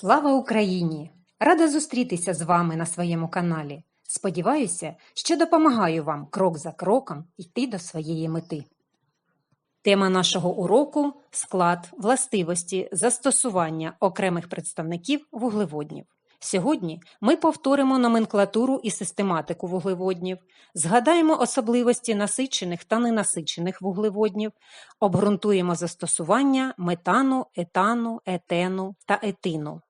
Слава Україні! Рада зустрітися з вами на своєму каналі. Сподіваюся, що допомагаю вам крок за кроком йти до своєї мети. Тема нашого уроку склад, властивості, застосування окремих представників вуглеводнів. Сьогодні ми повторимо номенклатуру і систематику вуглеводнів, згадаємо особливості насичених та ненасичених вуглеводнів, обґрунтуємо застосування метану, етану, етену та етину.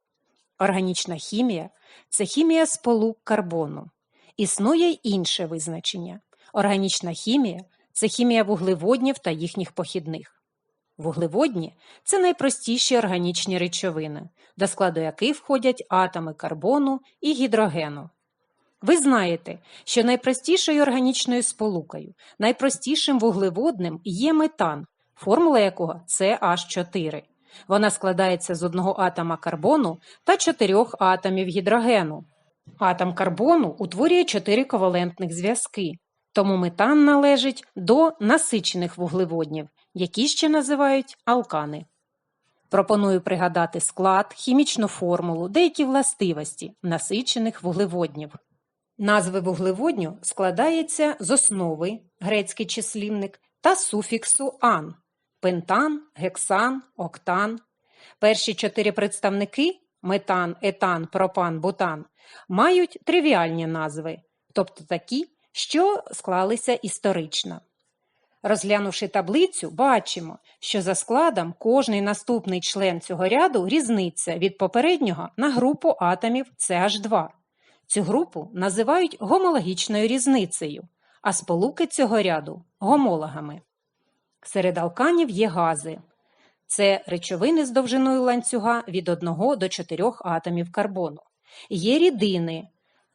Органічна хімія це хімія сполук карбону. Існує інше визначення. Органічна хімія це хімія вуглеводнів та їхніх похідних. Вуглеводні це найпростіші органічні речовини, до складу яких входять атоми карбону і гідрогену. Ви знаєте, що найпростішою органічною сполукою, найпростішим вуглеводним є метан, формула якого CH4. Вона складається з одного атома карбону та чотирьох атомів гідрогену. Атом карбону утворює чотири ковалентних зв'язки, тому метан належить до насичених вуглеводнів, які ще називають алкани. Пропоную пригадати склад, хімічну формулу, деякі властивості насичених вуглеводнів. Назви вуглеводню складається з основи грецький числівник та суфіксу ан пентан, гексан, октан. Перші чотири представники метан, етан, пропан, бутан мають тривіальні назви, тобто такі, що склалися історично. Розглянувши таблицю, бачимо, що за складом кожний наступний член цього ряду різниця від попереднього на групу атомів CH2. Цю групу називають гомологічною різницею, а сполуки цього ряду гомологами. Серед алканів є гази. Це речовини з довжиною ланцюга від 1 до 4 атомів карбону. Є рідини.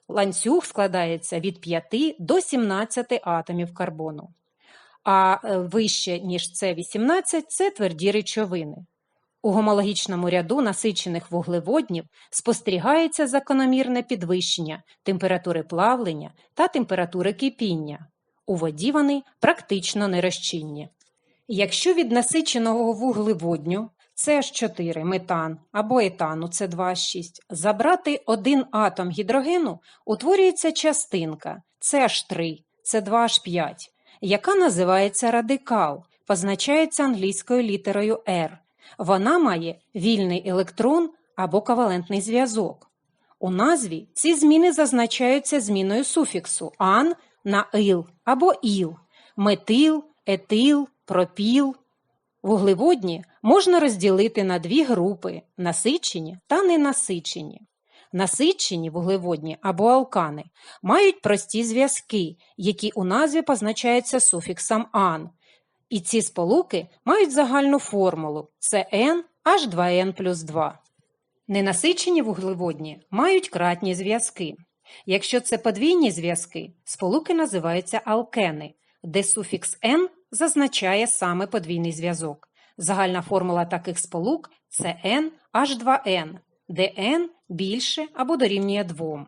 Ланцюг складається від 5 до 17 атомів карбону. А е, вище, ніж це 18 це тверді речовини. У гомологічному ряду насичених вуглеводнів спостерігається закономірне підвищення температури плавлення та температури кипіння. У воді вони практично нерозчинні. Якщо від насиченого вуглеводню CH4 метан або етану С2H6 забрати один атом гідрогену, утворюється частинка CH3 С2H5, яка називається радикал, позначається англійською літерою R. Вона має вільний електрон або ковалентний зв'язок. У назві ці зміни зазначаються зміною суфіксу ан на ил або іл, метил, етил, пропіл. Вуглеводні можна розділити на дві групи насичені та ненасичені. Насичені вуглеводні або алкани мають прості зв'язки, які у назві позначаються суфіксом ан. І ці сполуки мають загальну формулу це N H2N плюс 2. Ненасичені вуглеводні мають кратні зв'язки. Якщо це подвійні зв'язки, сполуки називаються алкени, де суфікс N зазначає саме подвійний зв'язок. Загальна формула таких сполук це NH2N, де N більше або дорівнює 2.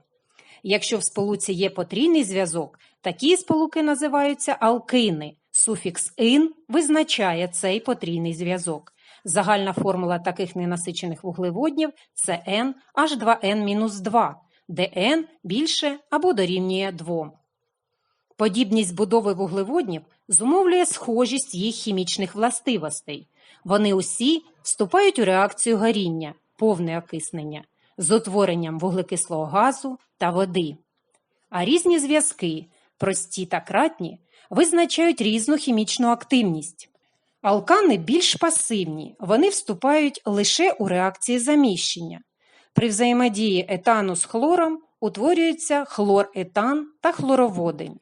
Якщо в сполуці є потрійний зв'язок, такі сполуки називаються алкини. Суфікс «ин» визначає цей потрійний зв'язок. Загальна формула таких ненасичених вуглеводнів це NH2N-2, де N більше або дорівнює 2. Подібність будови вуглеводнів зумовлює схожість їх хімічних властивостей. Вони усі вступають у реакцію горіння, повне окиснення, з утворенням вуглекислого газу та води. А різні зв'язки, прості та кратні, визначають різну хімічну активність. Алкани більш пасивні, вони вступають лише у реакції заміщення. При взаємодії етану з хлором утворюються хлоретан та хлороводень.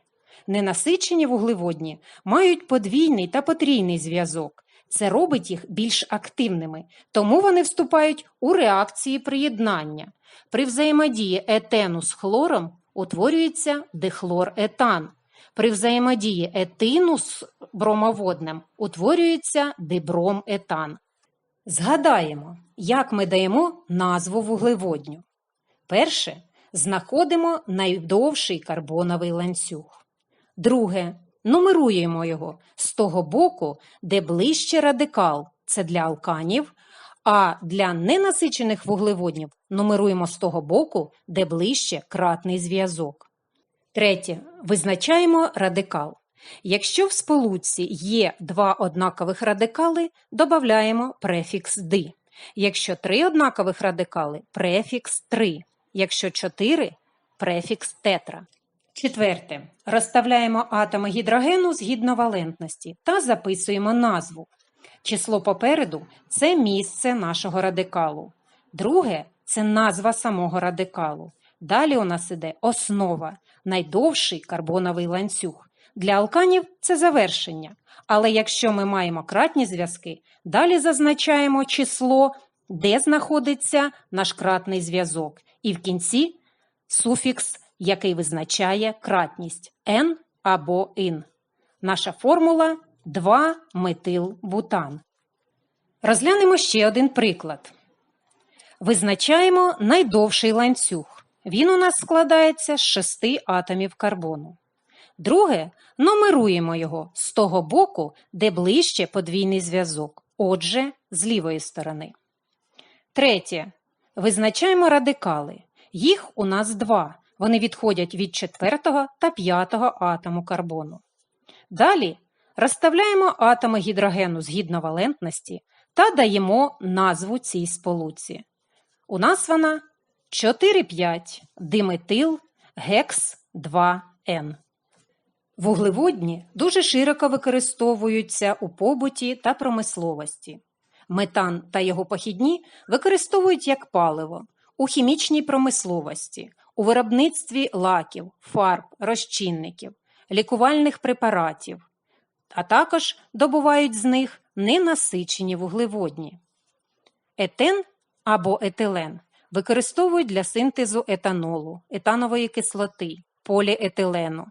Ненасичені вуглеводні мають подвійний та потрійний зв'язок. Це робить їх більш активними, тому вони вступають у реакції приєднання. При взаємодії етену з хлором утворюється дихлоретан. При взаємодії етину з бромоводним утворюється диброметан. Згадаємо, як ми даємо назву вуглеводню. Перше знаходимо найдовший карбоновий ланцюг. Друге, нумеруємо його з того боку, де ближче радикал це для алканів, а для ненасичених вуглеводнів нумеруємо з того боку, де ближче кратний зв'язок. Третє. Визначаємо радикал. Якщо в сполучці є два однакових радикали, додаємо префікс «ди». Якщо три однакових радикали префікс 3. Якщо чотири префікс тетра. Четверте. Розставляємо атоми гідрогену згідно валентності та записуємо назву. Число попереду це місце нашого радикалу. Друге це назва самого радикалу. Далі у нас іде основа, найдовший карбоновий ланцюг. Для алканів це завершення. Але якщо ми маємо кратні зв'язки, далі зазначаємо число, де знаходиться наш кратний зв'язок, і в кінці суфікс, який визначає кратність n або ин. Наша формула 2-метилбутан. Розглянемо ще один приклад. Визначаємо найдовший ланцюг. Він у нас складається з шести атомів карбону. Друге, нумеруємо його з того боку, де ближче подвійний зв'язок, отже, з лівої сторони. Третє. Визначаємо радикали. Їх у нас два. Вони відходять від четвертого та п'ятого атому карбону. Далі розставляємо атоми гідрогену згідно валентності та даємо назву цій сполуці. У нас вона 4,5 диметил гекс 2Н. Вуглеводні дуже широко використовуються у побуті та промисловості. Метан та його похідні використовують як паливо у хімічній промисловості, у виробництві лаків, фарб, розчинників, лікувальних препаратів, а також добувають з них ненасичені вуглеводні. Етен або етилен використовують для синтезу етанолу, етанової кислоти, поліетилену.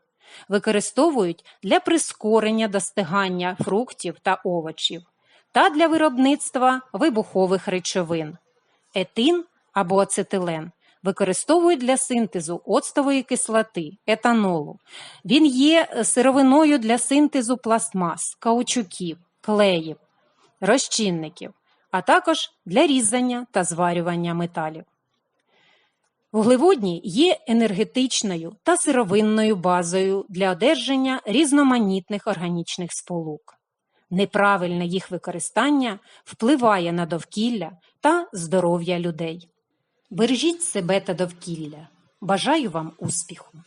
Використовують для прискорення достигання фруктів та овочів та для виробництва вибухових речовин. Етин або ацетилен використовують для синтезу оцтової кислоти, етанолу. Він є сировиною для синтезу пластмас, каучуків, клеїв, розчинників, а також для різання та зварювання металів. Вуглеводні є енергетичною та сировинною базою для одержання різноманітних органічних сполук. Неправильне їх використання впливає на довкілля та здоров'я людей. Бережіть себе та довкілля. Бажаю вам успіху!